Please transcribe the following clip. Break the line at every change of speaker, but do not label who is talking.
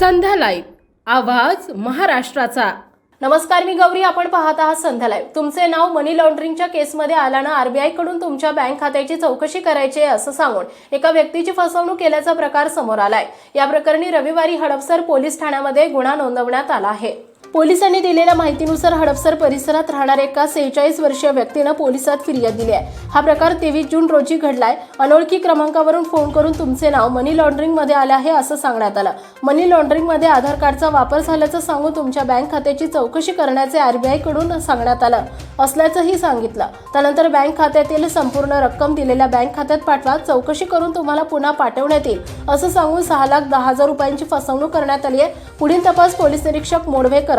संध्या live आवाज महाराष्ट्राचा. नमस्कार मी गौरी. आपण पाहत आहात संध्या लाईव्ह. तुमचे नाव मनी लॉन्ड्रिंगच्या केसमध्ये आल्यानं आरबीआयकडून तुमच्या बँक खात्याची चौकशी करायची आहे असं सांगून एका व्यक्तीची फसवणूक केल्याचा प्रकार समोर आलाय. या प्रकरणी रविवारी हडपसर पोलीस ठाण्यामध्ये गुन्हा नोंदवण्यात आला आहे. पोलिसांनी दिलेल्या माहितीनुसार हडपसर परिसरात राहणाऱ्या एका सेहेचाळीस वर्षीय व्यक्तीनं पोलिसात फिर्याद दिली आहे. हा प्रकार तेवीस जून रोजी घडलाय. अनोळखी क्रमांकावरून फोन करून तुमचे नाव मनी लॉन्ड्रिंगमध्ये आले आहे असं सांगण्यात आलं. मनी लॉन्ड्रिंगमध्ये आधार कार्डचा वापर झाल्याचं सांगून तुमच्या बँक खात्याची चौकशी करण्याचे आरबीआयकडून सांगण्यात आलं असल्याचंही सांगितलं. त्यानंतर बँक खात्यातील संपूर्ण रक्कम दिलेल्या बँक खात्यात पाठवा चौकशी करून तुम्हाला पुन्हा पाठवण्यात येईल असं सांगून सहा लाख दहा हजार रुपयांची फसवणूक करण्यात आली आहे. पुढील तपास पोलीस निरीक्षक मोडवे करत